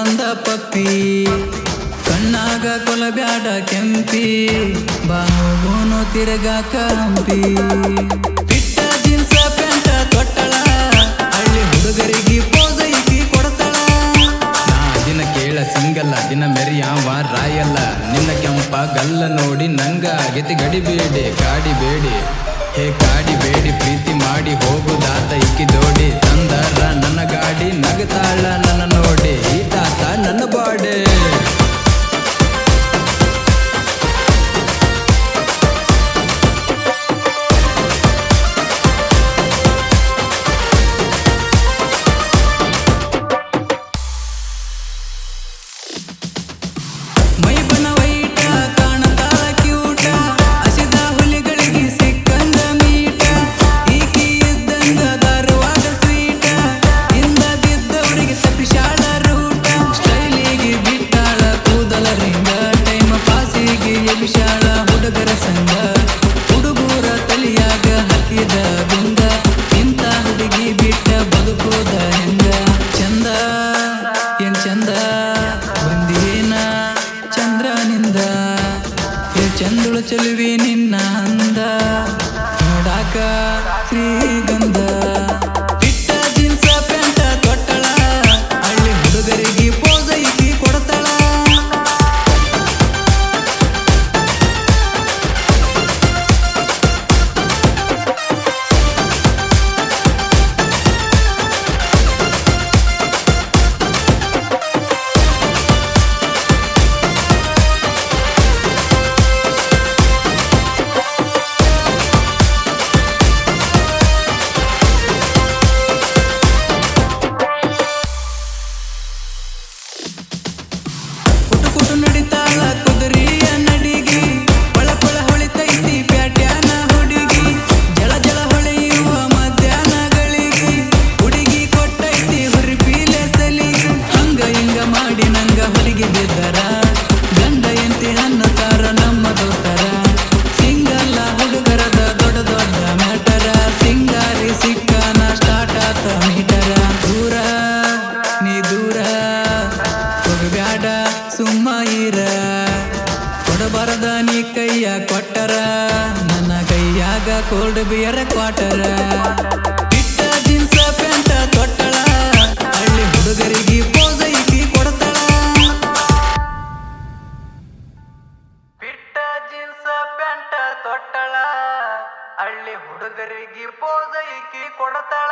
ಒಂದ ಪಪ್ಪಿ. ಕಣ್ಣಾಗ ಕೊಲಬ್ಯಾಡ ಕೆಂಪಿ. ಬಾನು ತಿರುಗಾಕ ಹಂಪಿ ಪ್ಯಾಂಟ ತೊಟ್ಟಳ. ಹಳ್ಳಿ ದಿನ ಕೇಳ ಸಿಂಗಲ್ಲ, ದಿನ ಮೆರಿಯಾವ ರಾಯಲ್ಲ. ನಿನ್ನ ಕೆಂಪ ಗಲ್ಲ ನೋಡಿ ನಂಗ ಗೆತಿ ಗಡಿಬೇಡಿ ಕಾಡಿಬೇಡಿ ಹೇ ಕಾಡಿ ಬೇಡಿ, ಪ್ರೀತಿ ಮಾಡಿ ಹೋಗುದಾತ ಇಕ್ಕಿ ದೋಡಿ ತಂದಾರ ನನ್ನ ಗಾಡಿ ನಗತಾಳ ನನ್ನ ನೋಡಿ. ಚಂದುಳು ಚೆಲುವಿ ನಿನ್ನ ಅಂದ ನೋಡಾಕ ಶ್ರೀಗಂಧ ಕೊಡಬಾರದ ನೀ ಕೈಯ ಕೊಟ್ಟರ. ನನ್ನ ಕೈಯಾಗ ಕೋಲ್ಡ್ ಬಿಯರ್ ಕ್ವಾಟರ ಹಳ್ಳಿ ಹುಡುಗರಿಗೆ ಪೋಸ ಈಕಿ ಕೊಡ್ತಾಳ.